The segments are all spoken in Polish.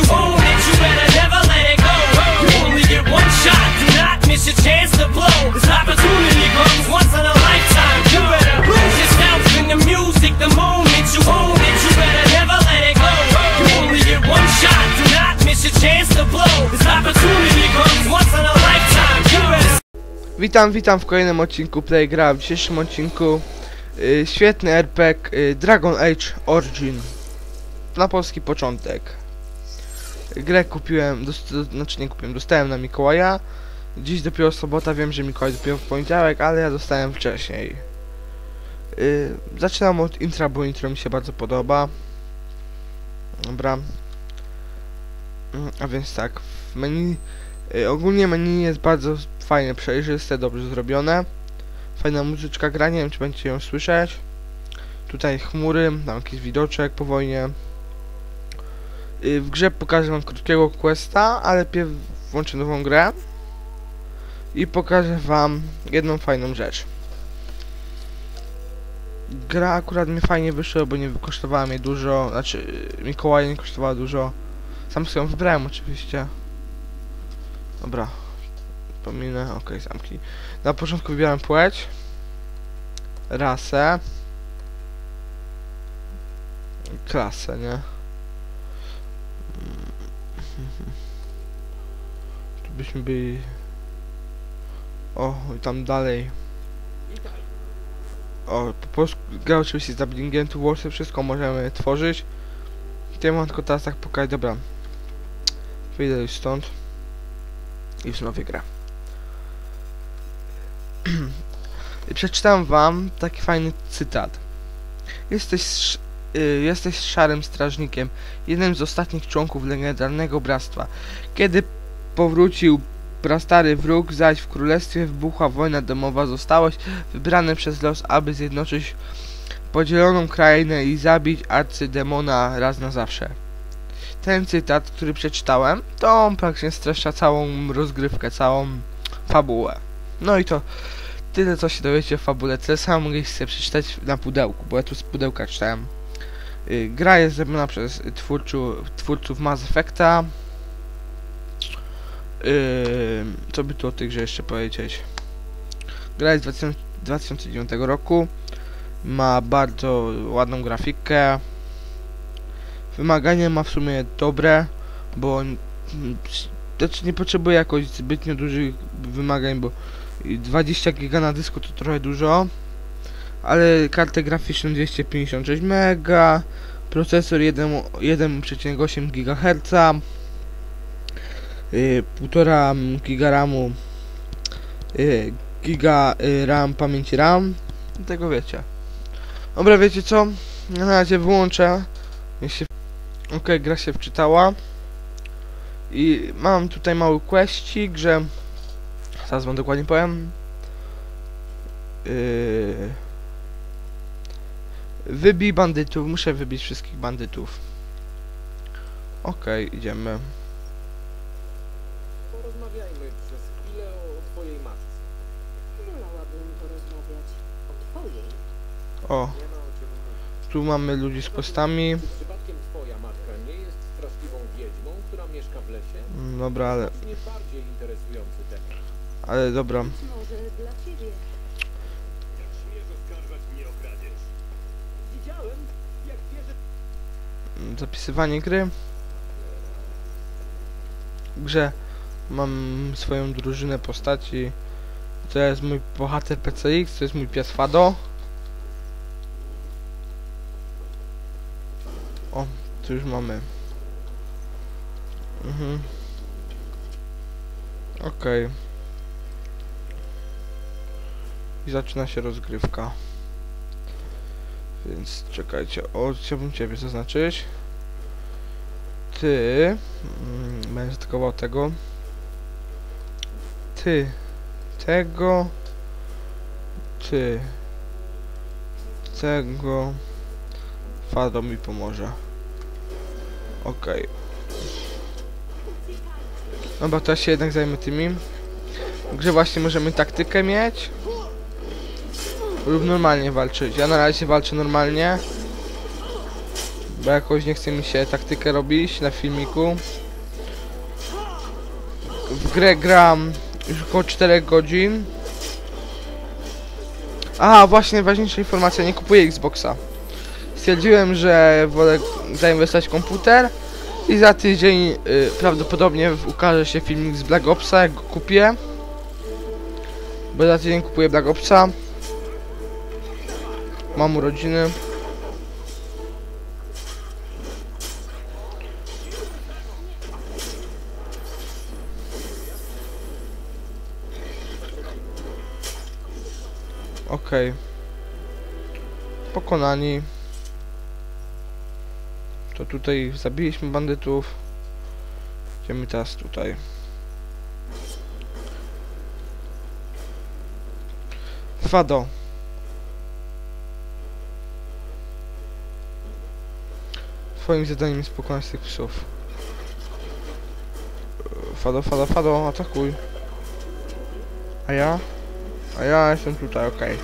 you own it, you better never let it go. You only get one shot, do not miss your chance to blow. This opportunity comes once in a lifetime. You better lose yourself in the music the moment you own it, you better never let it go. You only get one shot, do not miss your chance to blow. This opportunity comes once in a lifetime. You better Witam, witam w kolejnym odcinku Playgra. W dzisiejszym odcinku y, świetny RPG y, Dragon Age Origin. Na polski początek. Grę kupiłem, znaczy nie kupiłem, dostałem na Mikołaja. Dziś dopiero sobota, wiem, że Mikołaj dopiero w poniedziałek, ale ja dostałem wcześniej. Y, zaczynam od intra, bo intro mi się bardzo podoba. Dobra. Mm, A więc tak, menu Y, ogólnie menu jest bardzo fajnie przejrzyste, dobrze zrobione. Fajna muzyczka gra, nie wiem czy będziecie ją słyszeć. Tutaj chmury, tam jakiś widoczek po wojnie. Y, w grze pokażę wam krótkiego questa, ale pierw włączę nową grę. I pokażę wam jedną fajną rzecz. Gra akurat mi fajnie wyszła, bo nie kosztowała mnie dużo, znaczy y, Mikołaja nie kosztowała dużo. Sam sobie ją wybrałem oczywiście. Dobra. Pominę, okej, zamki. Na początku wybieram płeć. Rasę. Klasę, nie? Byśmy byli... O, i tam dalej. O, po polsku gra oczywiście z dubbingiem, tu włosy wszystko możemy tworzyć. Ja mam tylko teraz tak pokazać, dobra. Wyjdę już stąd i wznowię grę. I Przeczytam wam taki fajny cytat. Jesteś, y, jesteś szarym strażnikiem, jednym z ostatnich członków legendarnego bractwa. Kiedy powrócił prastary wróg, zaś w królestwie wybuchła wojna domowa, zostałeś wybrany przez los, aby zjednoczyć podzieloną krainę i zabić arcydemona raz na zawsze ten cytat, który przeczytałem, to on praktycznie streszcza całą rozgrywkę, całą fabułę. No i to tyle, co się dowiecie w fabule. Tyle samo mogę sobie przeczytać na pudełku, bo ja tu z pudełka czytałem. Y, gra jest zrobiona przez twórczu, twórców Mass Effecta. Yy, co by tu o tej grze jeszcze powiedzieć? Gra jest z 2000 2009 roku. Ma bardzo ładną grafikę. Wymagania ma w sumie dobre, bo znaczy nie potrzebuje jakoś zbytnio dużych wymagań, bo 20 giga na dysku to trochę dużo, ale kartę graficzną 256 mega, procesor 1 1,8 GHz, 1,5 giga RAMu, y, giga y, RAM pamięci RAM, tego wiecie. Dobra, wiecie co? Na razie wyłączę. Się Okej, gra się wczytała. I mam tutaj mały questik, że... Zaraz wam dokładnie powiem. Yy... Wybij bandytów. Muszę wybić wszystkich bandytów. Okej, idziemy. Porozmawiajmy przez chwilę o twojej matce. Wolałabym porozmawiać o twojej. O, Nie ma o czym mówić. tu mamy ludzi z postami. Czy przypadkiem twoja matka nie jest straszliwą wiedźmą, która mieszka w lesie? Mm, Dobra, ale... Znacznie bardziej interesujący temat. Ale dobra. Może dla ciebie. Widziałem, jak bierze Zapisywanie gry. Grze mam swoją drużynę postaci. To jest mój bohater PCX, to jest mój pies Fado. O, tu już mamy. Mhm. Okej. I zaczyna się rozgrywka. Więc czekajcie, o, chciałbym ciebie zaznaczyć. Ty, mm, będę tego. Ty, tego. Ty, tego. Fado mi pomoże. Okej. Dobra, to ja się jednak zajmę tymi. Grze właśnie możemy taktykę mieć. Lub normalnie walczyć. Ja na razie walczę normalnie. Bo jakoś nie chce mi się taktykę robić na filmiku. W grę gram już około 4 godzin. A, właśnie najważniejsza informacja, nie kupuję Xboxa. Stwierdziłem, że wolę zainwestować w komputer i za tydzień y, prawdopodobnie ukaże się filmik z Black Opsa, jak go kupię. Bo za tydzień kupuję Black Opsa. Mam urodziny. Okej. Pokonani. To tutaj zabiliśmy bandytów. Idziemy teraz tutaj. Fado. Twoim zadaniem jest pokonać tych psów. Fado, Fado, Fado, atakuj. A ja? A ja jestem tutaj, okej.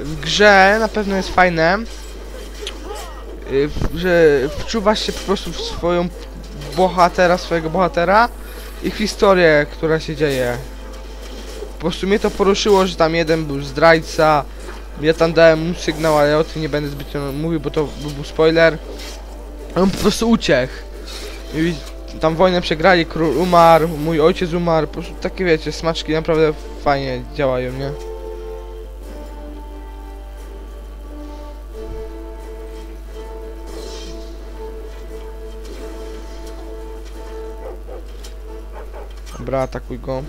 W grze na pewno jest fajne, y, że wczuwasz się po prostu w swoją bohatera, swojego bohatera i w historię, która się dzieje. Po prostu mnie to poruszyło, że tam jeden był zdrajca, ja tam dałem mu sygnał, ale o tym nie będę zbytnio mówił, bo to by był spoiler. On po prostu uciekł. I tam wojnę przegrali, król umarł, mój ojciec umarł, po prostu takie wiecie, smaczki naprawdę fajnie działają, nie? Dobra, atakuj go.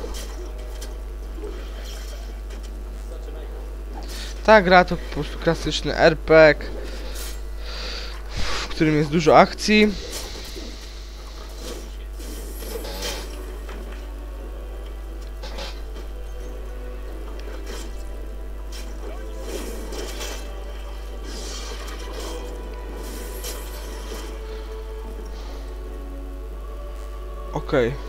Ta gra to po prostu klasyczny RPG, którym jest dużo akcji. Okej.